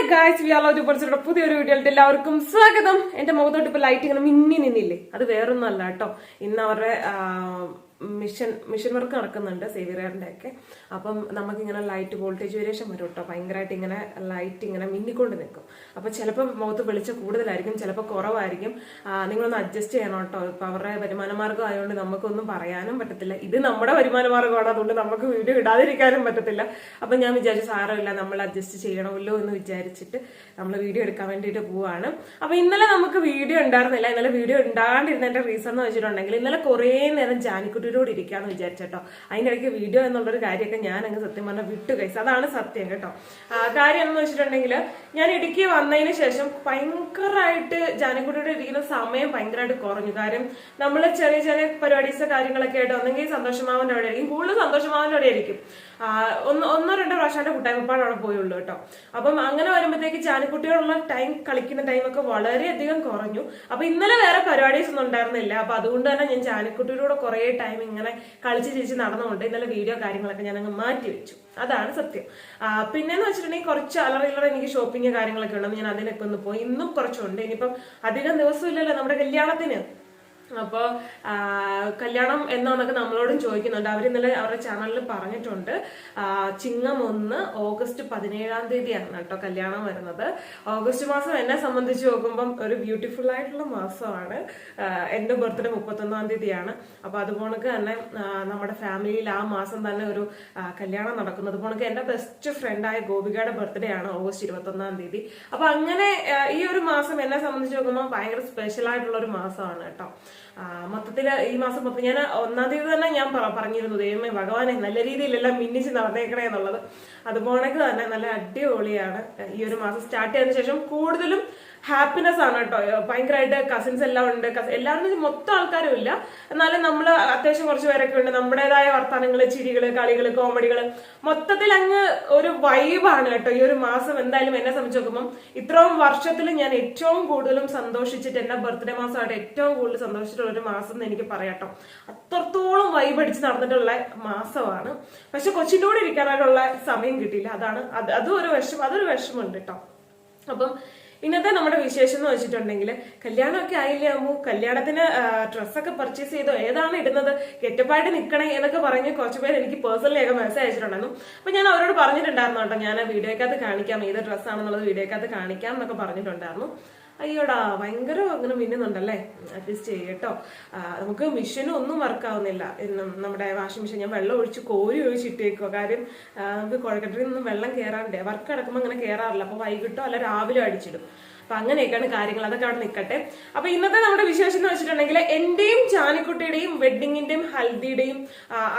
Hi guys we are love പുതിയൊരു വീഡിയോയിൽ എല്ലാവർക്കും സ്വാഗതം. എന്റെ മുഖത്തോട്ട് ഇപ്പൊ ലൈറ്റ് ഇങ്ങനെ മിന്നി നിന്നില്ലേ? അത് വേറൊന്നും അല്ല കേട്ടോ. ഇന്ന് അവരുടെ മിഷൻ മിഷൻ വർക്ക് നടക്കുന്നുണ്ട് സേവിയറിന്റെ ഒക്കെ അപ്പം നമുക്കിങ്ങനെ ലൈറ്റ് വോൾട്ടേജ് വേരിയേഷൻ വരും കേട്ടോ ഭയങ്കരമായിട്ട് ഇങ്ങനെ ലൈറ്റ് ഇങ്ങനെ മിന്നിക്കൊണ്ട് നിൽക്കും. അപ്പോൾ ചിലപ്പോൾ മുഖത്ത് വെളിച്ചം കൂടുതലായിരിക്കും ചിലപ്പോൾ കുറവായിരിക്കും. നിങ്ങളൊന്ന് അഡ്ജസ്റ്റ് ചെയ്യണം കേട്ടോ ഇപ്പൊ അവരുടെ വരുമാന മാർഗം ആയതുകൊണ്ട് നമുക്കൊന്നും പറയാനും പറ്റത്തില്ല. ഇത് നമ്മുടെ വരുമാന മാർഗമാണ്. അതുകൊണ്ട് നമുക്ക് വീഡിയോ ഇടാതിരിക്കാനും പറ്റത്തില്ല. അപ്പൊ ഞാൻ വിചാരിച്ചു സാരമില്ല നമ്മൾ അഡ്ജസ്റ്റ് ചെയ്യണമല്ലോ എന്ന് വിചാരിച്ചിട്ട് നമ്മൾ വീഡിയോ എടുക്കാൻ വേണ്ടിയിട്ട് പോവാണ്. അപ്പൊ ഇന്നലെ നമുക്ക് വീഡിയോ ഉണ്ടായിരുന്നില്ല. ഇന്നലെ വീഡിയോ ഉണ്ടാണ്ടിരുന്നതിന്റെ റീസൺ എന്ന് വെച്ചിട്ടുണ്ടെങ്കിൽ ഇന്നലെ കുറേ നേരം ജാനിക്കുട്ടിയോട് ഇരിക്കാന്ന് വിചാരിച്ചേട്ടോ അതിനിടയ്ക്ക് വീഡിയോ എന്നുള്ളൊരു കാര്യമൊക്കെ ഞാൻ അങ്ങ് സത്യം പറഞ്ഞാൽ വിട്ടു കഴിച്ചു അതാണ് സത്യം കേട്ടോ. കാര്യം എന്ന് വെച്ചിട്ടുണ്ടെങ്കിൽ ഞാൻ ഇടുക്കി വന്നതിന് ശേഷം ഭയങ്കരമായിട്ട് ജാനക്കുട്ടിയുടെ ഇരിക്കുന്ന സമയം ഭയങ്കരമായിട്ട് കുറഞ്ഞു. കാര്യം നമ്മൾ ചെറിയ ചെറിയ പരിപാടീസ് കാര്യങ്ങളൊക്കെ ആയിട്ട് ഒന്നെങ്കിൽ സന്തോഷമാവന്റെ അവിടെ ആയിരിക്കും കൂടുതൽ സന്തോഷമാവന്റെ അവിടെ ആയിരിക്കും ഒന്ന് ഒന്നോ രണ്ടോ പ്രാവശ്യം എന്റെ കുട്ടായ്മപ്പാട് അവിടെ പോയുള്ളൂ കേട്ടോ. അപ്പം അങ്ങനെ വരുമ്പോഴത്തേക്ക് ജാനിക്കുട്ടിയോടുള്ള ടൈം കളിക്കുന്ന ടൈമൊക്കെ വളരെയധികം കുറഞ്ഞു. അപ്പൊ ഇന്നലെ വേറെ പരിപാടീസ് ഒന്നും ഉണ്ടായിരുന്നില്ല. അപ്പൊ അതുകൊണ്ട് തന്നെ ഞാൻ ജാനിക്കുട്ടിയോട് കുറേ ടൈം ഇങ്ങനെ കളിച്ച് ചിരിച്ച് നടന്നുകൊണ്ട് ഇന്നലെ വീഡിയോ കാര്യങ്ങളൊക്കെ ഞാൻ അങ്ങ് മാറ്റി വെച്ചു. അതാണ് സത്യം. പിന്നെ പിന്നെന്ന് വെച്ചിട്ടുണ്ടെങ്കിൽ കുറച്ച് അലറിലറ എനിക്ക് ഷോപ്പിംഗ് കാര്യങ്ങളൊക്കെ ഉണ്ടെന്ന് ഞാൻ അതിനൊക്കെ ഒന്ന് പോയി. ഇന്നും കുറച്ചുണ്ട്. ഇനിയിപ്പം അധികം ദിവസമില്ലല്ലോ നമ്മുടെ കല്യാണത്തിന്. അപ്പോൾ കല്യാണം എന്നാന്നൊക്കെ നമ്മളോടും ചോദിക്കുന്നുണ്ട്. അവർ ഇന്നലെ അവരുടെ ചാനലിൽ പറഞ്ഞിട്ടുണ്ട്. ചിങ്ങം ഒന്ന് ഓഗസ്റ്റ് പതിനേഴാം തീയതിയാണ് കേട്ടോ കല്യാണം വരുന്നത്. ഓഗസ്റ്റ് മാസം എന്നെ സംബന്ധിച്ച് നോക്കുമ്പം ഒരു ബ്യൂട്ടിഫുൾ ആയിട്ടുള്ള മാസമാണ്. എന്റെ ബർത്ത്ഡേ മുപ്പത്തൊന്നാം തീയതിയാണ്. അപ്പോൾ അതുപോണക്ക് തന്നെ നമ്മുടെ ഫാമിലിയിൽ ആ മാസം തന്നെ ഒരു കല്യാണം നടക്കുന്നത്. പോണക്ക് എന്റെ ബെസ്റ്റ് ഫ്രണ്ടായ ഗോപികയുടെ ബർത്ത്ഡേ ആണ് ഓഗസ്റ്റ് ഇരുപത്തൊന്നാം തീയതി. അപ്പോൾ അങ്ങനെ ഈ ഒരു മാസം എന്നെ സംബന്ധിച്ച് നോക്കുമ്പോൾ ഭയങ്കര സ്പെഷ്യൽ ആയിട്ടുള്ള ഒരു മാസമാണ് കേട്ടോ. ആ, മൊത്തത്തിൽ ഈ മാസം മൊത്തം ഞാൻ ഒന്നാം തീയതി തന്നെ ഞാൻ പറഞ്ഞിരുന്നു ദൈവമേ ഭഗവാനെ നല്ല രീതിയിലെല്ലാം മിന്നിച്ച് നടന്നേക്കണേ എന്നുള്ളത്. അതുപോണക്ക് തന്നെ നല്ല അടിപൊളിയാണ്. ഈ ഒരു മാസം സ്റ്റാർട്ട് ചെയ്തതിനു ശേഷം കൂടുതലും ഹാപ്പിനെസ് ആണ് കേട്ടോ. ഭയങ്കരമായിട്ട് കസിൻസ് എല്ലാം ഉണ്ട്. എല്ലാവരും മൊത്തം ആൾക്കാരും ഇല്ല. എന്നാലും നമ്മൾ അത്യാവശ്യം കുറച്ച് പേരൊക്കെ ഉണ്ട്. നമ്മുടേതായ വർത്തമാനങ്ങൾ ചിരികൾ കളികൾ കോമഡികൾ മൊത്തത്തിൽ അങ്ങ് ഒരു വൈബാണ് കേട്ടോ. ഈ ഒരു മാസം എന്തായാലും എന്നെ സംബന്ധിച്ച് നോക്കുമ്പോൾ ഇത്രയും വർഷത്തിൽ ഞാൻ ഏറ്റവും കൂടുതലും സന്തോഷിച്ചിട്ട് എന്റെ ബർത്ത്ഡേ മാസമായിട്ട് ഏറ്റവും കൂടുതൽ സന്തോഷിച്ചിട്ടുള്ള ഒരു മാസം എന്ന് എനിക്ക് പറയാട്ടോ. അത്രത്തോളം വൈബ് അടിച്ച് നടന്നിട്ടുള്ള മാസമാണ്. പക്ഷെ കൊച്ചിനോട് ഇരിക്കാനായിട്ടുള്ള സമയം കിട്ടിയില്ല. അതാണ് അത് അതും ഒരു വിഷമം അതൊരു വിഷമമുണ്ട് കേട്ടോ. അപ്പം ഇന്നത്തെ നമ്മുടെ വിശേഷം എന്ന് വെച്ചിട്ടുണ്ടെങ്കിൽ കല്യാണമൊക്കെ ആയില്ലേ അമ്മു? കല്യാണത്തിന് ഡ്രസ്സൊക്കെ പർച്ചേസ് ചെയ്തോ? ഏതാണ് ഇടുന്നത്? കെറ്റപ്പായിട്ട് നിൽക്കണേ എന്നൊക്കെ പറഞ്ഞ് കുറച്ച് പേര് എനിക്ക് പേഴ്സണലി ഒക്കെ മെസ്സേജ് അയച്ചിട്ടുണ്ടായിരുന്നു. അപ്പൊ ഞാൻ അവരോട് പറഞ്ഞിട്ടുണ്ടായിരുന്നു കേട്ടോ ഞാൻ വീഡിയോക്കകത്ത് കാണിക്കാം ഏത് ഡ്രസ്സാണെന്നുള്ളത് വീഡിയോക്കകത്ത് കാണിക്കാം എന്നൊക്കെ പറഞ്ഞിട്ടുണ്ടായിരുന്നു. അയ്യോടാ ഭയങ്കര അങ്ങനെ മിന്നുന്നുണ്ടല്ലേ? അഡ്ജസ്റ്റ് ചെയ്യട്ടോ. നമുക്ക് മിഷനും ഒന്നും വർക്കാവുന്നില്ല നമ്മുടെ വാഷിംഗ് മെഷീൻ ഞാൻ വെള്ളം ഒഴിച്ച് കോരി ഒഴിച്ച് ഇട്ടേക്കുക കാര്യം നമുക്ക് കുഴക്കട്ടിൽ നിന്നും വെള്ളം കയറാറുണ്ട് വർക്ക് കിടക്കുമ്പോൾ അങ്ങനെ കയറാറില്ല അപ്പോൾ വൈകിട്ടോ അല്ല രാവിലെ അടിച്ചിടും. അപ്പൊ അങ്ങനെയൊക്കെയാണ് കാര്യങ്ങൾ. അതൊക്കെ അവിടെ നിൽക്കട്ടെ അപ്പൊ ഇന്നത്തെ നമ്മുടെ വിശേഷം എന്ന് വെച്ചിട്ടുണ്ടെങ്കിൽ എന്റെയും ചാനിക്കുട്ടിയുടെയും വെഡിങ്ങിന്റെയും ഹൽദിയുടെയും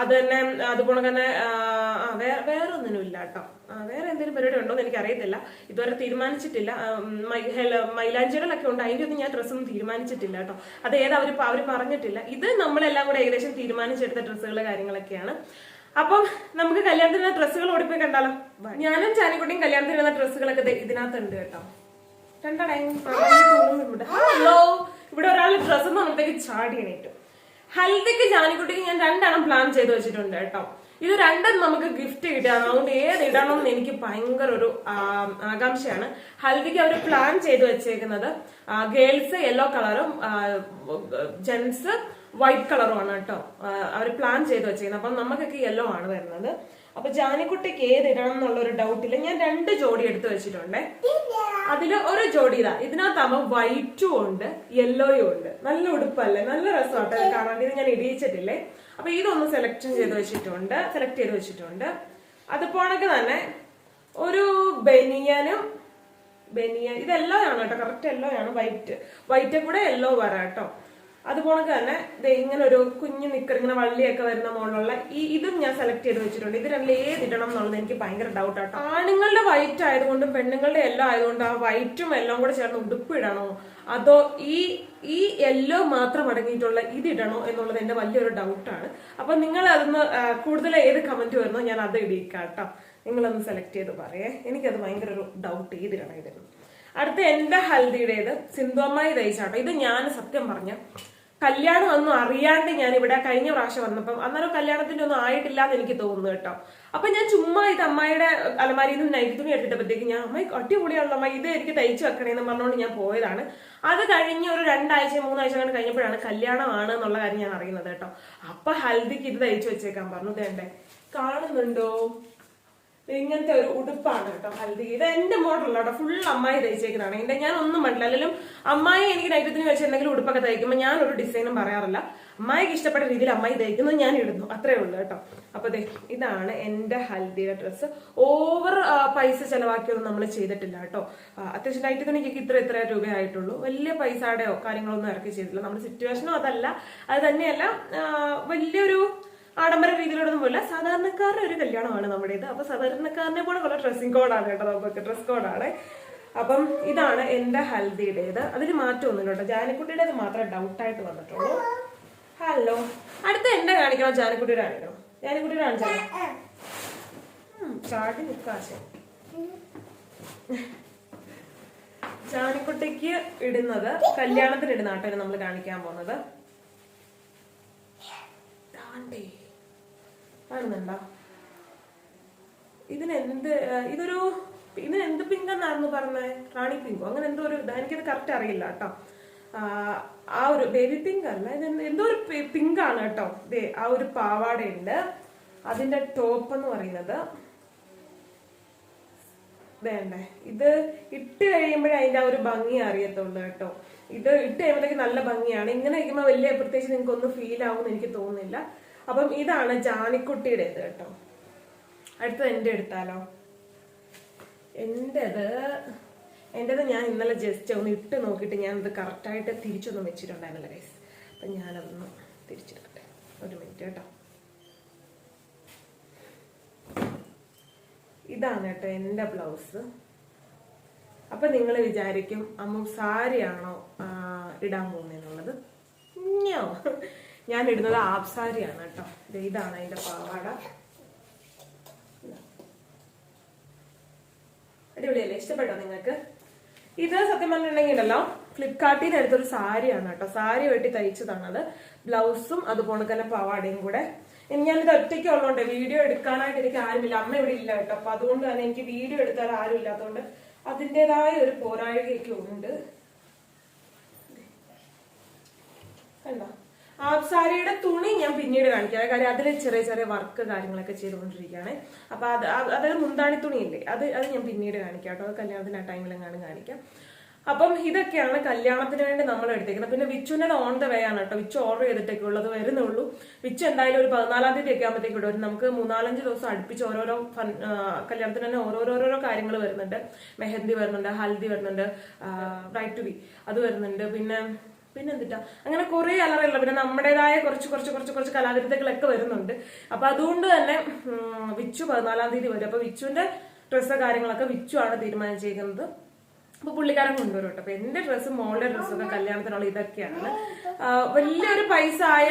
അത് തന്നെ അതുപോലെ തന്നെ വേറെ ഒന്നിനും ഇല്ല കേട്ടോ. വേറെ എന്തെങ്കിലും പരിപാടി ഉണ്ടോ എന്ന് എനിക്ക് അറിയത്തില്ല ഇതുവരെ തീരുമാനിച്ചിട്ടില്ല മൈലാഞ്ചികളൊക്കെ ഉണ്ട് അതിന്റെ ഒന്നും ഞാൻ ഡ്രസ്സൊന്നും തീരുമാനിച്ചിട്ടില്ല കേട്ടോ. അത് ഏതാ അവർ അവർ പറഞ്ഞിട്ടില്ല. ഇത് നമ്മളെല്ലാം കൂടെ ഏകദേശം തീരുമാനിച്ചെടുത്ത ഡ്രസ്സുകൾ കാര്യങ്ങളൊക്കെയാണ്. അപ്പം നമുക്ക് കല്യാണത്തിന് ഡ്രസ്സുകൾ ഓടിപ്പോയി കണ്ടാലോ? ഞാനും ചാനിക്കുട്ടിയും കല്യാണത്തിന് വരുന്ന ഡ്രസ്സുകളൊക്കെ ഇതിനകത്തുണ്ട് കേട്ടോ. ഹലോ ഇവിടെ. ഒരാൾ ഡ്രസ്സ് ചാടി എണീറ്റു. ഹൽദിക്ക് ജാനിക്കുട്ടിക്ക് ഞാൻ രണ്ടെണ്ണം പ്ലാൻ ചെയ്ത് വെച്ചിട്ടുണ്ട് കേട്ടോ. ഇത് രണ്ടും നമുക്ക് ഗിഫ്റ്റ് കിട്ടിയാണ് അതുകൊണ്ട് ഏത് ഇടണം എന്ന് എനിക്ക് ഭയങ്കര ഒരു ആകാംക്ഷയാണ്. ഹൽദിക്ക് അവർ പ്ലാൻ ചെയ്ത് വെച്ചേക്കുന്നത് ഗേൾസ് യെല്ലോ കളറും ജെൻസ് വൈറ്റ് കളറുമാണ് കേട്ടോ. അവർ പ്ലാൻ ചെയ്ത് വെച്ചേക്കുന്നത്. അപ്പം നമുക്കൊക്കെ യെല്ലോ ആണ് വരുന്നത്. അപ്പൊ ജാനിക്കുട്ടിക്ക് ഏത് ഇടണം എന്നുള്ള ഒരു ഡൗട്ട് ഇല്ല. ഞാൻ രണ്ട് ജോഡി എടുത്തു വെച്ചിട്ടുണ്ടേ. അതിൽ ഒരു ജോഡി ഇതാ. ഇതിനകത്താകുമ്പോ വൈറ്റും ഉണ്ട് യെല്ലോയും ഉണ്ട്. നല്ല ഉടുപ്പല്ലേ? നല്ല രസമാട്ടോ കാണാൻ. ഇത് ഞാൻ ഇടിയിച്ചിട്ടില്ലേ? അപ്പൊ ഇതൊന്ന് സെലക്ട് ചെയ്ത് വെച്ചിട്ടുണ്ട് സെലക്ട് ചെയ്ത് വെച്ചിട്ടുണ്ട്. അതുപോണക്ക് തന്നെ ഒരു ബനിയനും ബനിയൻ ഇതെല്ലാം ആണ് കേട്ടോ കറക്റ്റ് എല്ലോ ആണ് വൈറ്റ് വൈറ്റ് കൂടെ യെല്ലോ വരാം കേട്ടോ. അതുപോലെ തന്നെ ഇങ്ങനെ ഒരു കുഞ്ഞു നിക്കർ ഇങ്ങനെ വള്ളിയൊക്കെ വരുന്ന മുകളിലുള്ള ഈ ഇതും ഞാൻ സെലക്ട് ചെയ്ത് വെച്ചിട്ടുണ്ട്. ഇത് രണ്ടിൽ ഏത് ഇടണം എന്നുള്ളത് എനിക്ക് ഭയങ്കര ഡൗട്ട് ആട്ടോ. ആണുങ്ങളുടെ വൈറ്റ് ആയതുകൊണ്ടും പെണ്ണുങ്ങളുടെ എല്ലോ ആയതുകൊണ്ടും ആ വൈറ്റും എല്ലാം കൂടെ ചേർന്ന് ഉടുപ്പ് ഇടണോ? അതോ ഈ ഈ യെല്ലോ മാത്രം അടങ്ങിയിട്ടുള്ള ഇതിടണോ എന്നുള്ളത് എന്റെ വലിയൊരു ഡൗട്ടാണ് അപ്പൊ നിങ്ങൾ അതൊന്ന് കൂടുതൽ ഏത് കമന്റ് വരുന്നോ ഞാൻ അത് ഇടിയിക്കാം കേട്ടോ. നിങ്ങളൊന്ന് സെലക്ട് ചെയ്ത് പറയേ. എനിക്കത് ഭയങ്കര ഒരു ഡൗട്ട് ഏതിടണം ഇതെന്ന് അടുത്ത എന്റെ ഹൽദിയുടേത് സിന്ധുവമ്മായി തയ്ച്ചാട്ടോ ഇത് ഞാൻ സത്യം പറഞ്ഞ. കല്യാണം ഒന്നും അറിയാണ്ട് ഞാൻ ഇവിടെ കഴിഞ്ഞ പ്രാവശ്യം വന്നപ്പം അന്നേരം കല്യാണത്തിന്റെ ഒന്നും ആയിട്ടില്ല എന്ന് എനിക്ക് തോന്നുന്നു കേട്ടോ. അപ്പൊ ഞാൻ ചുമ്മാ ഇത് അമ്മായിയുടെ അലമാരിയിൽ നിന്ന് നൈറ്റ് തുണി എടുത്തിട്ടപ്പോഴത്തേക്ക് ഞാൻ അമ്മ അടിപൊളിയുള്ള അമ്മ ഇത് എനിക്ക് തയ്ച്ചു വെക്കണേന്ന് പറഞ്ഞുകൊണ്ട് ഞാൻ പോയതാണ്. അത് കഴിഞ്ഞ് ഒരു രണ്ടാഴ്ച മൂന്നാഴ്ച അങ്ങനെ കഴിഞ്ഞപ്പോഴാണ് കല്യാണമാണ് എന്നുള്ള കാര്യം ഞാൻ അറിയുന്നത് കേട്ടോ. അപ്പൊ ഹൽദിക്ക് ഇത് തയ്ച്ചു വെച്ചേക്കാൻ പറഞ്ഞു. ഇതേണ്ടേ കാണുന്നുണ്ടോ? ഇങ്ങനത്തെ ഒരു ഉടുപ്പാണ് കേട്ടോ ഹൽദി. ഇത് എന്റെ മോഡലാണ് കേട്ടോ ഫുൾ അമ്മായി തയ്ച്ചേക്കുന്നതാണ്. എന്റെ ഞാൻ ഒന്നും പറ്റില്ല അല്ലെങ്കിലും അമ്മായി എനിക്ക് നൈറ്റത്തിന് വെച്ച് എന്തെങ്കിലും ഉടുപ്പൊക്കെ തയ്ക്കുമ്പോൾ ഞാൻ ഒരു ഡിസൈനും പറയാറില്ല. അമ്മായിക്ക് ഇഷ്ടപ്പെട്ട രീതിയിൽ അമ്മായി തയ്ക്കുന്നത് ഞാൻ ഇടുന്നു. അത്രേ ഉള്ളൂ കേട്ടോ. അപ്പൊ ഇതാണ് എന്റെ ഹൽദിയുടെ ഡ്രസ്സ്. ഓവർ പൈസ ചെലവാക്കിയൊന്നും നമ്മൾ ചെയ്തിട്ടില്ല കേട്ടോ. അത്യാവശ്യം നൈറ്റ് തുണിക്ക് ഇത്ര ഇത്ര രൂപയായിട്ടുള്ളൂ. വലിയ പൈസയുടെയോ കാര്യങ്ങളൊന്നും ഇറക്കി ചെയ്തിട്ടില്ല. നമ്മുടെ സിറ്റുവേഷനോ അതല്ല. അത് തന്നെയല്ല വലിയൊരു ആഡംബര രീതിയിലൊന്നും പോയില്ല സാധാരണക്കാരുടെ ഒരു കല്യാണമാണ് നമ്മുടെ ഇത് അപ്പൊ സാധാരണക്കാരനെ പോലെ ഉള്ള ഡ്രസ്സിംഗ് കോഡാണ് കേട്ടോ നമുക്ക് ഡ്രസ് കോഡാണ് അപ്പം ഇതാണ് എന്റെ ഹൽദിയുടേത്. അതിന് മാറ്റമൊന്നുമില്ല കേട്ടോ ജാനക്കുട്ടിയുടേത് മാത്രമേ ഡൗട്ടായിട്ട് വന്നിട്ടുള്ളൂ. ഹലോ അടുത്ത എന്റെ കാണിക്കണോ. ജാനക്കുട്ടിയുടെ കാണിക്കണോ. ജാനിക്കുട്ടിയുടെ ഇടുന്നത് കല്യാണത്തിന് ഇടുന്ന ആട്ടോ നമ്മൾ കാണിക്കാൻ പോകുന്നത്. ദാണ്ടേ. കാണുന്നുണ്ടോ? ഇതിന് എന്ത് ഇതൊരു ഇതിന് എന്ത് പിങ്ക് എന്നായിരുന്നു പറഞ്ഞത് റാണി പിങ്കോ? അങ്ങനെ എന്തോ ഒരു എനിക്കത് കറക്റ്റ് അറിയില്ല കേട്ടോ. ആ, ആ ഒരു ബേബി പിങ്ക് അല്ല ഇത് എന്തോ ഒരു പിങ്ക് ആണ് കേട്ടോ. ദേ ആ ഒരു പാവാടയുണ്ട്. അതിന്റെ ടോപ്പ് എന്ന് പറയുന്നത്. വേണ്ടേ? ഇത് ഇട്ട് കഴിയുമ്പോഴേ അതിന്റെ ആ ഒരു ഭംഗി അറിയത്തുള്ളൂ കേട്ടോ. ഇത് ഇട്ട് കഴിയുമ്പോഴത്തേക്ക് നല്ല ഭംഗിയാണ്. ഇങ്ങനെ കഴിക്കുമ്പോൾ വലിയ പ്രത്യേകിച്ച് നിങ്ങൾക്ക് ഒന്നും ഫീൽ ആവുമെന്ന് എനിക്ക് തോന്നുന്നില്ല. അപ്പം ഇതാണ് ജാനിക്കുട്ടിയുടേത് കേട്ടോ. അടുത്തത് എന്റെ എടുത്താലോ? എന്റെത് എന്റെത് ഞാൻ ഇന്നലെ ജസ്റ്റ് ഒന്ന് ഇട്ട് നോക്കിയിട്ട് ഞാൻ ഇത് കറക്റ്റായിട്ട് തിരിച്ചൊന്നും വെച്ചിട്ടുണ്ടായിരുന്നില്ല ഗൈസ് അപ്പം ഞാനതൊന്ന് തിരിച്ചെടുക്കട്ടെ. ഒരു മിനിറ്റ് കേട്ടോ. ഇതാണ് കേട്ടോ എന്റെ ബ്ലൗസ് അപ്പം നിങ്ങൾ വിചാരിക്കും അമ്മ സാരിയാണോ ഇടാൻ പോകുന്നതെന്നുള്ളത്? ഞോ. ഞാൻ ഇടുന്നത് ആബ്സാരിയാണ് കേട്ടോ. ഇതാണ് അതിന്റെ പാവാട. അടിപൊളിയല്ലേ? ഇഷ്ടപ്പെട്ടോ നിങ്ങൾക്ക്? ഇത് സത്യം പറഞ്ഞിട്ടുണ്ടെങ്കിൽ ഉണ്ടല്ലോ ഫ്ലിപ്കാർട്ടിൽ നിന്ന് എടുത്തൊരു സാരിയാണ് കേട്ടോ. സാരി വെട്ടി തയ്ച്ചതാണത്. ബ്ലൗസും അതുപോലെ തന്നെ പാവാടയും കൂടെ. ഞാനിത് ഒറ്റയ്ക്ക് ഉള്ളതുകൊണ്ട് വീഡിയോ എടുക്കാനായിട്ട് എനിക്ക് ആരുമില്ല. അമ്മ ഇവിടെ ഇല്ല കേട്ടോ. അപ്പൊ അതുകൊണ്ട് തന്നെ എനിക്ക് വീഡിയോ എടുത്താൽ ആരും ഇല്ലാത്തതുകൊണ്ട് അതിന്റെതായ ഒരു പോരാഴികയൊക്കെ ഉണ്ട്. കണ്ടോ? ആ സാരിയുടെ തുണി ഞാൻ പിന്നീട് കാണിക്കാം. കാര്യം അതിൽ ചെറിയ ചെറിയ വർക്ക് കാര്യങ്ങളൊക്കെ ചെയ്തുകൊണ്ടിരിക്കുകയാണ്. അപ്പൊ അത് അത് അതായത് മുന്താണി തുണിയില്ലേ അത് അത് ഞാൻ പിന്നീട് കാണിക്കാം കേട്ടോ. കല്യാണത്തിന് ആ ടൈമിലെങ്ങാണ് കാണിക്കാം. അപ്പം ഇതൊക്കെയാണ് കല്യാണത്തിന് വേണ്ടി നമ്മൾ എടുത്തേക്കുന്നത്. പിന്നെ വിച്ചുവിന്റെ ഓൺ ദ വേ ആണ് കേട്ടോ. വിച്ച് ഓർഡർ ചെയ്തിട്ടൊക്കെ ഉള്ളത് വരുന്നുള്ളൂ. വിച്ച് എന്തായാലും ഒരു പതിനാലാം തീയതി ഒക്കെ ആകുമ്പോഴത്തേക്ക് ഇവിടെ നമുക്ക് മൂന്നാലഞ്ച് ദിവസം അടുപ്പിച്ച് ഓരോരോ ഫൺ കല്യാണത്തിന് തന്നെ ഓരോരോരോ കാര്യങ്ങൾ വരുന്നുണ്ട്. മെഹന്തി വരുന്നുണ്ട് ഹൽദി വരുന്നുണ്ട് ബ്രൈറ്റ് ടു ബി അത് വരുന്നുണ്ട്. പിന്നെ പിന്നെന്തിട്ടാ? അങ്ങനെ കുറെ അലറല്ല പിന്നെ നമ്മുടേതായ കുറച്ച് കുറച്ച് കുറച്ച് കുറച്ച് കലാകൃതികളൊക്കെ വരുന്നുണ്ട്. അപ്പൊ അതുകൊണ്ട് തന്നെ വിച്ചു പതിനാലാം തീയതി വരും. അപ്പൊ വിച്ചുവിന്റെ ഡ്രസ്സ് കാര്യങ്ങളൊക്കെ വിച്ചു ആണ് തീരുമാനിച്ചിരിക്കുന്നത് അപ്പൊ പുള്ളിക്കാരൻ കൊണ്ടുവരും കേട്ടോ. അപ്പൊ എന്റെ ഡ്രസ്സ് മോളുടെ ഡ്രസ്സൊക്കെ കല്യാണത്തിനുള്ള ഇതൊക്കെയാണ്. വലിയൊരു പൈസ ആയ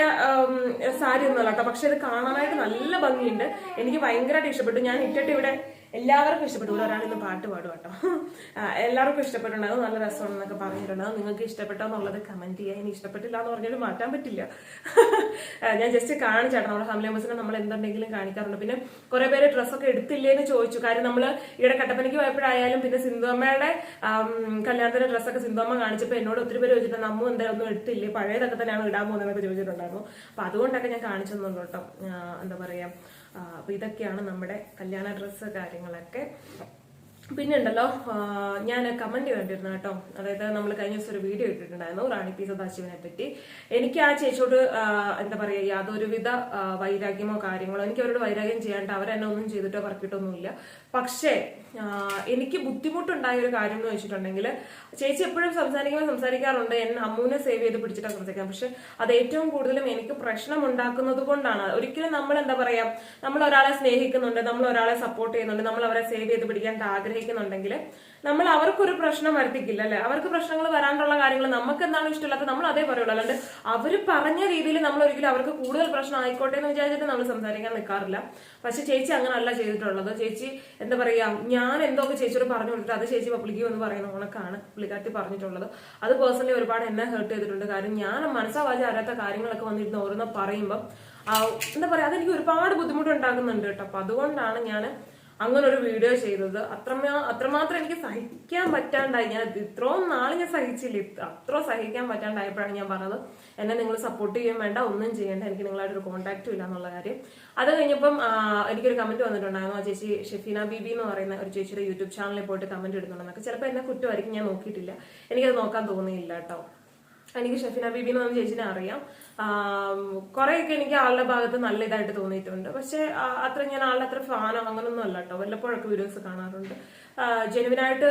സാരി ഒന്നുമല്ല കേട്ടോ. പക്ഷെ ഇത് കാണാനായിട്ട് നല്ല ഭംഗിയുണ്ട്. എനിക്ക് ഭയങ്കരമായിട്ട് ഇഷ്ടപ്പെട്ടു. ഞാൻ ഇട്ടിട്ട് ഇവിടെ എല്ലാവർക്കും ഇഷ്ടപ്പെട്ടു. ഒരാൾ ഇന്ന് പാട്ട് പാടും കേട്ടോ. എല്ലാവർക്കും ഇഷ്ടപ്പെട്ടിട്ടുണ്ടാകും നല്ല രസമാണെന്നൊക്കെ പറഞ്ഞിട്ടുണ്ടാവും നിങ്ങൾക്ക് ഇഷ്ടപ്പെട്ടോ എന്നുള്ളത് കമന്റ് ചെയ്യുക ഇനി ഇഷ്ടപ്പെട്ടില്ല എന്ന് പറഞ്ഞാലും മാറ്റാൻ പറ്റില്ല. ഞാൻ ജസ്റ്റ് കാണിച്ചാട്ടോ. നമ്മുടെ ഫാമിലി മെമ്പേഴ്സിനെ നമ്മൾ എന്തുണ്ടെങ്കിലും കാണിക്കാറുണ്ട്. പിന്നെ കുറെ പേര് ഡ്രസ്സൊക്കെ എടുത്തില്ലേന്ന് ചോദിച്ചു. കാര്യം നമ്മൾ ഇവിടെ കട്ടപ്പനയ്ക്ക് പോയപ്പോഴായാലും പിന്നെ സിന്ധുവമ്മയുടെ കല്യാണത്തിന്റെ ഡ്രസ്സൊക്കെ സിന്ധുവമ്മ കാണിച്ചപ്പോൾ എന്നോട് ഒത്തിരി പേര് ചോദിച്ചിട്ടുണ്ട് നമ്മ എന്താ ഒന്നും എടുത്തില്ലേ? പഴയതൊക്കെ തന്നെയാണ് ഇടാൻ പോകുന്നതെന്നൊക്കെ ചോദിച്ചിട്ടുണ്ടായിരുന്നു. അപ്പൊ അതുകൊണ്ടൊക്കെ ഞാൻ കാണിച്ചു തന്നുള്ളൂ എന്താ പറയാ? ആ, അപ്പൊ ഇതൊക്കെയാണ് നമ്മുടെ കല്യാണ ഡ്രസ്സ് കാര്യങ്ങളൊക്കെ. പിന്നെ ഉണ്ടല്ലോ ഞാൻ കമന്റ് കണ്ടിരുന്നു കേട്ടോ. അതായത് നമ്മൾ കഴിഞ്ഞ ദിവസം ഒരു വീഡിയോ ഇട്ടിട്ടുണ്ടായിരുന്നു റാണി പി സദാശിവനെ പറ്റി. എനിക്ക് ആ ചേച്ചിയോട് എന്താ പറയാ യാതൊരുവിധ വിധ വൈരാഗ്യമോ കാര്യങ്ങളോ എനിക്ക് അവരോട് വൈരാഗ്യം ചെയ്യാണ്ട് അവരെന്നെ ഒന്നും ചെയ്തിട്ടോ പറക്കിയിട്ടൊന്നുമില്ല പക്ഷേ എനിക്ക് ബുദ്ധിമുട്ടുണ്ടായ ഒരു കാര്യം എന്ന് വെച്ചിട്ടുണ്ടെങ്കിൽ ചേച്ചി എപ്പോഴും സംസാരിക്കുമ്പോൾ സംസാരിക്കാറുണ്ട് എന്നെ അമ്മൂനെ സേവ് ചെയ്ത് പിടിച്ചിട്ടാണ് സംസാരിക്കാം പക്ഷെ അത് ഏറ്റവും കൂടുതലും എനിക്ക് പ്രശ്നം ഉണ്ടാക്കുന്നത് കൊണ്ടാണ്. ഒരിക്കലും നമ്മൾ എന്താ പറയാ നമ്മൾ ഒരാളെ സ്നേഹിക്കുന്നുണ്ട് നമ്മൾ ഒരാളെ സപ്പോർട്ട് ചെയ്യുന്നുണ്ട് നമ്മൾ അവരെ സേവ് ചെയ്ത് പിടിക്കാൻ ആഗ്രഹിക്കുന്നുണ്ട്. ആഗ്രഹിക്കുന്നുണ്ടെങ്കിൽ നമ്മൾ അവർക്കൊരു പ്രശ്നം വരുത്തിക്കില്ല അല്ലെ? അവർക്ക് പ്രശ്നങ്ങൾ വരാനുള്ള കാര്യങ്ങൾ നമുക്ക് എന്താണ് ഇഷ്ടമില്ലാത്തത് നമ്മൾ അതേ പറയുള്ളൂ. അല്ലാണ്ട് അവർ പറഞ്ഞ രീതിയിൽ നമ്മൾ ഒരിക്കലും അവർക്ക് കൂടുതൽ പ്രശ്നം ആയിക്കോട്ടെ എന്ന് വിചാരിച്ചിട്ട് നമ്മൾ സംസാരിക്കാൻ നിൽക്കാറില്ല. പക്ഷെ ചേച്ചി അങ്ങനല്ല ചെയ്തിട്ടുള്ളത്. ചേച്ചി എന്താ പറയാ ഞാൻ എന്തൊക്കെ ചേച്ചിയോട് പറഞ്ഞു കൊടുത്തിട്ട് അത് ചേച്ചി പബ്ലിക്ക് എന്ന് പറയുന്ന ഉണക്കാണ് പുള്ളിക്കാട്ടി പറഞ്ഞിട്ടുള്ളത്. അത് പേഴ്സണലി ഒരുപാട് എന്നെ ഹേർട്ട് ചെയ്തിട്ടുണ്ട്. കാരണം ഞാൻ മനസ്സാവാതെ അറിയാത്ത കാര്യങ്ങളൊക്കെ വന്നിരുന്ന് ഓരോന്ന് പറയുമ്പോൾ എന്താ പറയാ അതെനിക്ക് ഒരുപാട് ബുദ്ധിമുട്ട് ഉണ്ടാക്കുന്നുണ്ട് കേട്ടോ. അപ്പൊ അതുകൊണ്ടാണ് ഞാൻ അങ്ങനെ ഒരു വീഡിയോ ചെയ്തത്. അത്രമാ അത്രമാത്രം എനിക്ക് സഹിക്കാൻ പറ്റാണ്ടായി. ഞാൻ ഇത് ഇത്രയും നാളെ ഞാൻ സഹിച്ചില്ല. അത്ര സഹിക്കാൻ പറ്റാണ്ടായപ്പോഴാണ് ഞാൻ പറഞ്ഞത് എന്നെ നിങ്ങൾ സപ്പോർട്ട് ചെയ്യാൻ വേണ്ട ഒന്നും ചെയ്യേണ്ട. എനിക്ക് നിങ്ങളായിട്ടൊരു കോൺടാക്റ്റും ഇല്ല എന്നുള്ള കാര്യം. അത് കഴിഞ്ഞപ്പം എനിക്കൊരു കമന്റ് വന്നിട്ടുണ്ടായിരുന്നു. ആ ചേച്ചി ഷെഫീന ബീബി എന്ന് പറയുന്ന ഒരു ചേച്ചിയുടെ യൂട്യൂബ് ചാനലിൽ പോയിട്ട് കമന്റ് ഇടുന്നുണ്ടെന്നൊക്കെ. ചിലപ്പോൾ എന്നെ കുറ്റമായിരിക്കും ഞാൻ നോക്കിയിട്ടില്ല. എനിക്കത് നോക്കാൻ തോന്നിയില്ല കേട്ടോ. എനിക്ക് ഷെഫിന ബീബി എന്ന് പറഞ്ഞ ചേച്ചിനെ അറിയാം. കുറെയൊക്കെ എനിക്ക് ആളുടെ ഭാഗത്ത് നല്ല ഇതായിട്ട് തോന്നിയിട്ടുണ്ട്. പക്ഷെ അത്ര ഞാൻ ആളുടെ അത്ര ഫാനോ അങ്ങനൊന്നും അല്ല കേട്ടോ വല്ലപ്പോഴൊക്കെ വീഡിയോസ് കാണാറുണ്ട്. ജെനുവിനായിട്ട്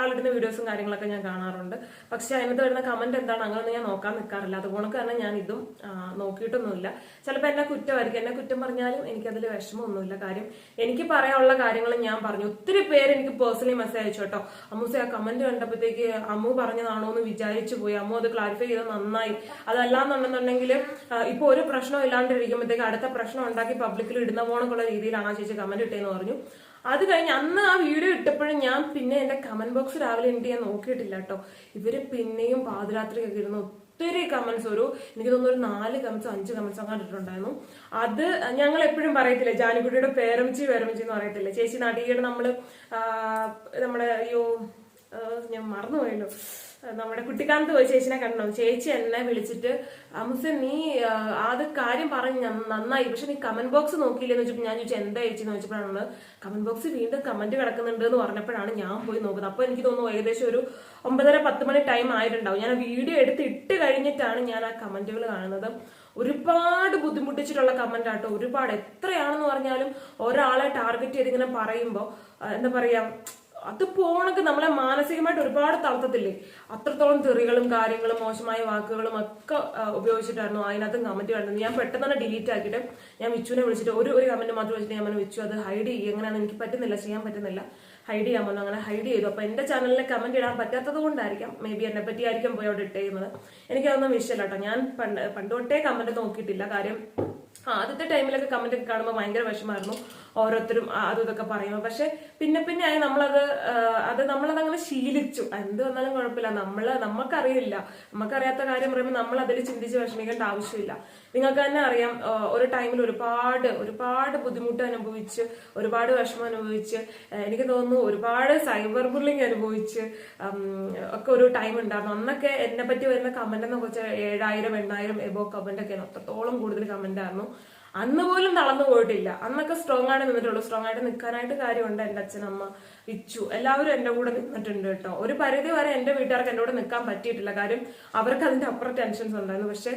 ആളിടുന്ന വീഡിയോസും കാര്യങ്ങളൊക്കെ ഞാൻ കാണാറുണ്ട്. പക്ഷെ അതിനകത്ത് വരുന്ന കമന്റ് എന്താണ് അങ്ങനൊന്നും ഞാൻ നോക്കാൻ നിൽക്കാറില്ല അതുകൊണ്ട് തന്നെ ഞാൻ ഇതും നോക്കിയിട്ടൊന്നുമില്ല. ചിലപ്പോൾ എന്നെ കുറ്റമായിരിക്കും. എന്നെ കുറ്റം പറഞ്ഞാലും എനിക്കതിൽ വിഷമമൊന്നുമില്ല. കാര്യം എനിക്ക് പറയാനുള്ള കാര്യങ്ങൾ ഞാൻ പറഞ്ഞു. ഒത്തിരി പേര് എനിക്ക് പേഴ്സണലി മെസ്സേജ് അയച്ചു കേട്ടോ അമ്മൂസ് ആ കമന്റ് കണ്ടപ്പോഴത്തേക്ക് അമ്മു പറഞ്ഞതാണോ എന്ന് വിചാരിച്ചു പോയി. അമ്മു അത് ക്ലാരിഫൈ ചെയ്ത് നന്നായി. അതല്ലാന്നുണ്ടെന്നുണ്ടെങ്കിൽ ഇപ്പൊ ഒരു പ്രശ്നം ഇല്ലാണ്ടിരിക്കുമ്പോഴത്തേക്ക് അടുത്ത പ്രശ്നം ഉണ്ടാക്കി പബ്ലിക്കിൽ ഇടുന്ന പോണക്കുള്ള രീതിയിലാണ് ആ ചേച്ചി കമന്റ് ഇട്ടേന്ന് പറഞ്ഞു. അത് കഴിഞ്ഞ് അന്ന് ആ വീഡിയോ ഇട്ടപ്പോഴും ഞാൻ പിന്നെ എന്റെ കമന്റ് ബോക്സ് രാവിലെ എനിക്ക് ഞാൻ നോക്കിയിട്ടില്ല കേട്ടോ. ഇവർ പിന്നെയും പാതിരാത്രിയൊക്കെ ഇരുന്ന് ഒത്തിരി കമന്റ്സ് ഒരു എനിക്ക് തോന്നുന്നു ഒരു നാല് കമന്റ്സ് അഞ്ച് കമന്റ്സ് അങ്ങനെ ഇട്ടിട്ടുണ്ടായിരുന്നു. അത് ഞങ്ങൾ എപ്പോഴും പറയത്തില്ല ജാനുകുട്ടിയുടെ പേരമിച്ചി പേരമിച്ചി എന്ന് പറയത്തില്ല? ചേച്ചി നടിയുടെ നമ്മൾ നമ്മുടെ അയ്യോ ഞാൻ മറന്നുപോയല്ലോ. നമ്മുടെ കുട്ടിക്കാലത്ത് പോയി ചേച്ചിനെ കണ്ടു ചേച്ചി എന്നെ വിളിച്ചിട്ട് അമുസ നീ അത് കാര്യം പറഞ്ഞ് നന്നായി. പക്ഷെ നീ കമന്റ് ബോക്സ് നോക്കിയില്ലെന്ന് വെച്ചപ്പോൾ ഞാൻ ചോദിച്ചു എന്താ ചേച്ചി? എന്ന് വെച്ചപ്പോഴാണ് കമന്റ് ബോക്സ് വീണ്ടും കമന്റ് കിടക്കുന്നുണ്ട് എന്ന് പറഞ്ഞപ്പോഴാണ് ഞാൻ പോയി നോക്കുന്നത്. അപ്പൊ എനിക്ക് തോന്നുന്നു ഏകദേശം ഒരു ഒമ്പതര പത്ത് മണി ടൈം ആയിട്ടുണ്ടാവും. ഞാൻ ആ വീഡിയോ എടുത്ത് ഇട്ട് കഴിഞ്ഞിട്ടാണ് ഞാൻ ആ കമന്റുകൾ കാണുന്നത്. ഒരുപാട് ബുദ്ധിമുട്ടിച്ചിട്ടുള്ള കമന്റ് ആട്ടോ ഒരുപാട്. എത്രയാണെന്ന് പറഞ്ഞാലും ഒരാളെ ടാർഗറ്റ് ചെയ്തിങ്ങനെ പറയുമ്പോ എന്താ പറയാ അത് പോണൊക്കെ നമ്മളെ മാനസികമായിട്ട് ഒരുപാട് തളർത്തത്തില്ലേ? അത്രത്തോളം തെറികളും കാര്യങ്ങളും മോശമായ വാക്കുകളും ഒക്കെ ഉപയോഗിച്ചിട്ടായിരുന്നു അതിനകത്ത് കമന്റ് കണ്ടത്. ഞാൻ പെട്ടെന്ന് തന്നെ ഡിലീറ്റ് ആക്കിയിട്ട് ഞാൻ വിച്ചുവിനെ വിളിച്ചിട്ട് ഒരു ഒരു കമന്റ് മാത്രം വിളിച്ചിട്ട് ഞാൻ വിച്ചു അത് ഹൈഡ് ചെയ്യുക എങ്ങനെയാണെന്ന് എനിക്ക് പറ്റുന്നില്ല ചെയ്യാൻ പറ്റുന്നില്ല. ഹൈഡ് ചെയ്യാൻ പോകുന്നു അങ്ങനെ ഹൈഡ് ചെയ്തു. അപ്പൊ എന്റെ ചാനലിൽ കമന്റ് ഇടാൻ പറ്റാത്തത് കൊണ്ടായിരിക്കാം മേ ബി എന്നെ പറ്റി ആയിരിക്കും പോയി അവിടെ ഇട്ടേക്കുന്നത്. എനിക്കതൊന്നും വിഷയമല്ല കേട്ടോ. ഞാൻ പണ്ട് പണ്ട് തൊട്ടേ കമന്റ് നോക്കിയിട്ടില്ല. കാര്യം ആ, ആദ്യത്തെ ടൈമിലൊക്കെ കമന്റ് ഒക്കെ കാണുമ്പോൾ ഭയങ്കര വിഷമായിരുന്നു ഓരോരുത്തരും അതും ഇതൊക്കെ പറയുമ്പോൾ പക്ഷെ പിന്നെ പിന്നെ ആയി നമ്മളത് അത് നമ്മളത് അങ്ങനെ ശീലിച്ചു. എന്ത് വന്നാലും കുഴപ്പമില്ല. നമ്മൾ നമുക്കറിയില്ല നമുക്കറിയാത്ത കാര്യം പറയുമ്പോൾ നമ്മൾ അതിൽ ചിന്തിച്ച് വിഷമിക്കേണ്ട ആവശ്യമില്ല. നിങ്ങൾക്ക് തന്നെ അറിയാം ഒരു ടൈമിൽ ഒരുപാട് ഒരുപാട് ബുദ്ധിമുട്ട് അനുഭവിച്ച് ഒരുപാട് വിഷമം അനുഭവിച്ച് എനിക്ക് തോന്നുന്നു ഒരുപാട് സൈബർ ബുള്ളിങ് അനുഭവിച്ച് ഒക്കെ ഒരു ടൈം ഉണ്ടായിരുന്നു. അന്നൊക്കെ എന്നെ പറ്റി വരുന്ന കമന്റ് എന്ന് വെച്ചാൽ ഏഴായിരം എണ്ണായിരം എബോ കമന്റ് ഒക്കെ അത്രത്തോളം കൂടുതൽ കമന്റ് ആയിരുന്നു. അന്ന് പോലും തളർന്നു പോയിട്ടില്ല. അന്നൊക്കെ സ്ട്രോങ് ആയിട്ട് നിന്നിട്ടുള്ളൂ. സ്ട്രോങ് ആയിട്ട് നിൽക്കാനായിട്ട് കാര്യമുണ്ട് എന്റെ അച്ഛനമ്മ വിച്ചു എല്ലാവരും എന്റെ കൂടെ നിന്നിട്ടുണ്ട് കേട്ടോ. ഒരു പരിധി വരെ എന്റെ വീട്ടുകാർക്ക് എന്റെ കൂടെ നിൽക്കാൻ പറ്റിയിട്ടില്ല. കാര്യം അവർക്ക് അതിന്റെ അപ്പുറം ടെൻഷൻസ് ഉണ്ടായിരുന്നു. പക്ഷെ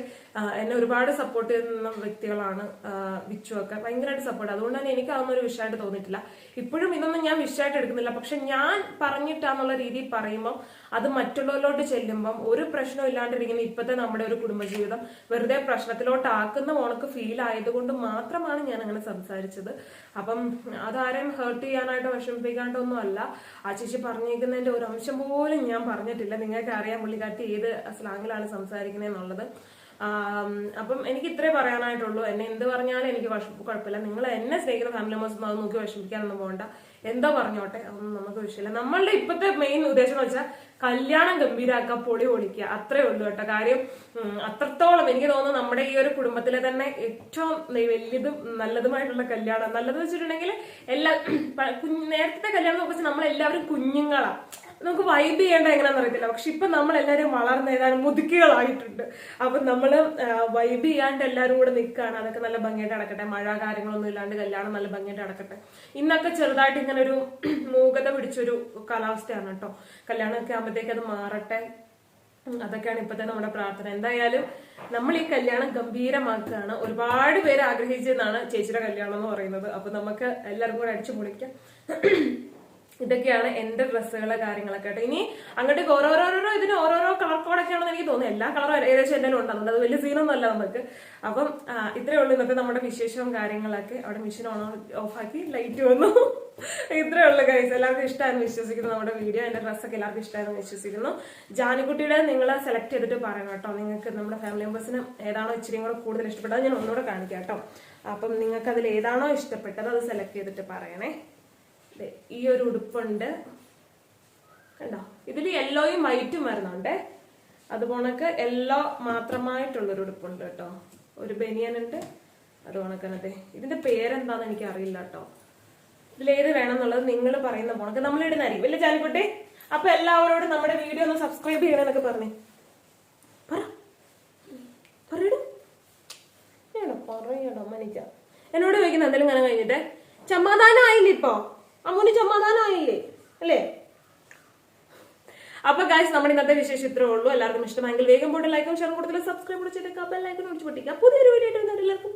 എന്നെ ഒരുപാട് സപ്പോർട്ട് ചെയ്യുന്ന വ്യക്തികളാണ് വിച്ചു ഒക്കെ ഭയങ്കരമായിട്ട് സപ്പോർട്ട് അതുകൊണ്ട് തന്നെ എനിക്ക് അതൊന്നും ഒരു വിഷയമായിട്ട് തോന്നിയിട്ടില്ല. ഇപ്പോഴും ഇതൊന്നും ഞാൻ വിഷയമായിട്ട് എടുക്കുന്നില്ല. പക്ഷെ ഞാൻ പറഞ്ഞിട്ടാന്നുള്ള രീതിയിൽ പറയുമ്പോൾ അത് മറ്റുള്ളവരിലോട്ട് ചെല്ലുമ്പം ഒരു പ്രശ്നം ഇല്ലാണ്ടിരിക്കുന്ന ഇപ്പോഴത്തെ നമ്മുടെ ഒരു കുടുംബജീവിതം വെറുതെ പ്രശ്നത്തിലോട്ടാക്കുന്ന ഓണക്ക് ഫീൽ ആയതുകൊണ്ട് മാത്രമാണ് ഞാൻ അങ്ങനെ സംസാരിച്ചത്. അപ്പം അതാരെയും ഹേർട്ട് ചെയ്യാനായിട്ടോ വിഷമിപ്പിക്കാണ്ടോ ഒന്നും അല്ല ആ ചേച്ചി പറഞ്ഞേക്കുന്നതിന്റെ ഒരു അംശം പോലും ഞാൻ പറഞ്ഞിട്ടില്ല. നിങ്ങൾക്ക് അറിയാം പുള്ളിക്കാട്ടി ഏത് സ്ലാങ്ങിലാണ് സംസാരിക്കുന്നതെന്നുള്ളത്. അപ്പം എനിക്ക് ഇത്രേ പറയാനായിട്ടുള്ളൂ. എന്നെ എന്ത് പറഞ്ഞാലും എനിക്ക് കുഴപ്പമില്ല. നിങ്ങൾ എന്നെ സ്നേഹിക്കുന്ന ഫാമിലി മെമ്പേഴ്സ് അത് നോക്കി വിഷമിക്കാനൊന്നും പോകണ്ട. എന്തോ പറഞ്ഞോട്ടെ അതൊന്നും നമുക്ക് വിഷയമില്ല. നമ്മളുടെ ഇപ്പോഴത്തെ മെയിൻ ഉദ്ദേശം എന്ന് വെച്ചാൽ കല്യാണം ഗംഭീരാക്കുക പൊളി പൊളിക്കുക അത്രേ ഉള്ളൂ കേട്ടോ കാര്യം. അത്രത്തോളം എനിക്ക് തോന്നുന്നു നമ്മുടെ ഈ ഒരു കുടുംബത്തിലെ തന്നെ ഏറ്റവും വലിയതും നല്ലതുമായിട്ടുള്ള കല്യാണം. നല്ലത് വെച്ചിട്ടുണ്ടെങ്കിൽ എല്ലാ നേരത്തെ കല്യാണം വെച്ച് നമ്മളെല്ലാവരും കുഞ്ഞുങ്ങളാ. നമുക്ക് വൈബ് ചെയ്യേണ്ട എങ്ങനെയാണെന്ന് അറിയത്തില്ല. പക്ഷെ ഇപ്പൊ നമ്മൾ എല്ലാവരും വളർന്ന് ഏതാനും മുതുക്കികളായിട്ടുണ്ട്. അപ്പൊ നമ്മൾ വൈബ് ചെയ്യാണ്ട് എല്ലാവരും കൂടെ നിൽക്കുകയാണ് അതൊക്കെ നല്ല ഭംഗിയായിട്ട് നടക്കട്ടെ. മഴ കാര്യങ്ങളൊന്നും ഇല്ലാണ്ട് കല്യാണം നല്ല ഭംഗിയായിട്ട് നടക്കട്ടെ. ഇന്നൊക്കെ ചെറുതായിട്ട് ഇങ്ങനെ ഒരു മൂകത പിടിച്ചൊരു കാലാവസ്ഥയാണ് കേട്ടോ. കല്യാണമൊക്കെ ആകുമ്പോഴത്തേക്ക് അത് മാറട്ടെ. അതൊക്കെയാണ് ഇപ്പോഴത്തെ നമ്മുടെ പ്രാർത്ഥന. എന്തായാലും നമ്മൾ ഈ കല്യാണം ഗംഭീരമാക്കുകയാണ്. ഒരുപാട് പേര് ആഗ്രഹിച്ചെന്നാണ് ചേച്ചിയുടെ കല്യാണം എന്ന് പറയുന്നത്. അപ്പൊ നമുക്ക് എല്ലാവർക്കും കൂടെ അടിച്ചു പൊളിക്കാം ഇതൊക്കെയാണ് എന്റെ ഡ്രസ്സുകളെ കാര്യങ്ങളൊക്കെ ഇനി അങ്ങോട്ട് ഓരോരോരോ ഇതിന് ഓരോരോ കളർ കോഡൊക്കെയാണെന്ന് എനിക്ക് തോന്നുന്നു. എല്ലാ കളറും ഏകദേശം എന്റെ ഉണ്ടാകുന്നുണ്ട് അത് വലിയ സീനൊന്നും അല്ല നമുക്ക്. അപ്പം ഇത്രേ ഇത്രയേ ഉള്ളൂ ഇന്നത്തെ നമ്മുടെ വിശേഷവും കാര്യങ്ങളൊക്കെ. അവിടെ മെഷീൻ ഓൺ ഓഫ് ആക്കി ലൈറ്റ് വന്നു. ഇത്രയേ ഉള്ളൂ ഗൈസ് എല്ലാവർക്കും ഇഷ്ടമായിരുന്നു വിശ്വസിക്കുന്നു നമ്മുടെ വീഡിയോ എന്റെ ഡ്രസ്സൊക്കെ എല്ലാവർക്കും ഇഷ്ടമായിരുന്നു വിശ്വസിക്കുന്നു. ജാനിക്കുട്ടിയുടെ നിങ്ങൾ സെലക്ട് ചെയ്തിട്ട് പറയണം കേട്ടോ. നിങ്ങൾക്ക് നമ്മുടെ ഫാമിലി മെമ്പേഴ്സിന് ഏതാണോ ഇച്ചിരി കൂടെ കൂടുതൽ ഇഷ്ടപ്പെട്ടത് ഞാൻ ഒന്നുകൂടെ കാണിക്കാം കേട്ടോ. അപ്പം നിങ്ങൾക്ക് അതിൽ ഏതാണോ ഇഷ്ടപ്പെട്ടത് അത് സെലക്ട് ചെയ്തിട്ട് പറയണേ. ഈ ഒരു ഉടുപ്പുണ്ട്. കണ്ടോ? ഇതിൽ യെല്ലോയും വൈറ്റും വരുന്നുണ്ടേ അതുപോണക്ക് യെല്ലോ മാത്രമായിട്ടുള്ളൊരു ഉടുപ്പുണ്ട് കേട്ടോ. ഒരു ബനിയൻ ഉണ്ട്. അതുപോണക്കനത്തെ ഇതിന്റെ പേരെന്താന്ന് എനിക്ക് അറിയില്ല കേട്ടോ. ഇതിലേത് വേണം എന്നുള്ളത് നിങ്ങൾ പറയുന്ന പോണക്ക് നമ്മൾ ഇടുന്നായിരിക്കും വലിയ ചാലിക്കുട്ടി. അപ്പൊ എല്ലാവരോടും നമ്മുടെ വീഡിയോ ഒന്ന് സബ്സ്ക്രൈബ് ചെയ്യണം ചെയ്യണമെന്നൊക്കെ പറഞ്ഞേ. പറ. പറയടോ. ഏടോ പറയടോ മനിക്ക എന്നോട് ചോദിക്കുന്ന എന്തെങ്കിലും കാണാൻ കഴിഞ്ഞിട്ട്? സമാധാനം ആയില്ലേ ഇപ്പൊ? അമ്മൂന് സമാധാനം ആയില്ലേ അല്ലേ? അപ്പൊ ഗായ്സ് നമ്മുടെ ഇന്നത്തെ വിശേഷം ഇത്രേ ഉള്ളൂ. എല്ലാവർക്കും ഇഷ്ടമായെങ്കിൽ വേഗം പോയിട്ട് ലൈക്കും ഷെയർ കൊടുത്തില്ല സബ്സ്ക്രൈബ് കൊടുത്തിട്ട് ബെൽ ഐക്കൺ ഒഴിച്ച് പൊട്ടിക്കാം. പുതിയൊരു വീഡിയോ ആയിട്ട് എല്ലാവർക്കും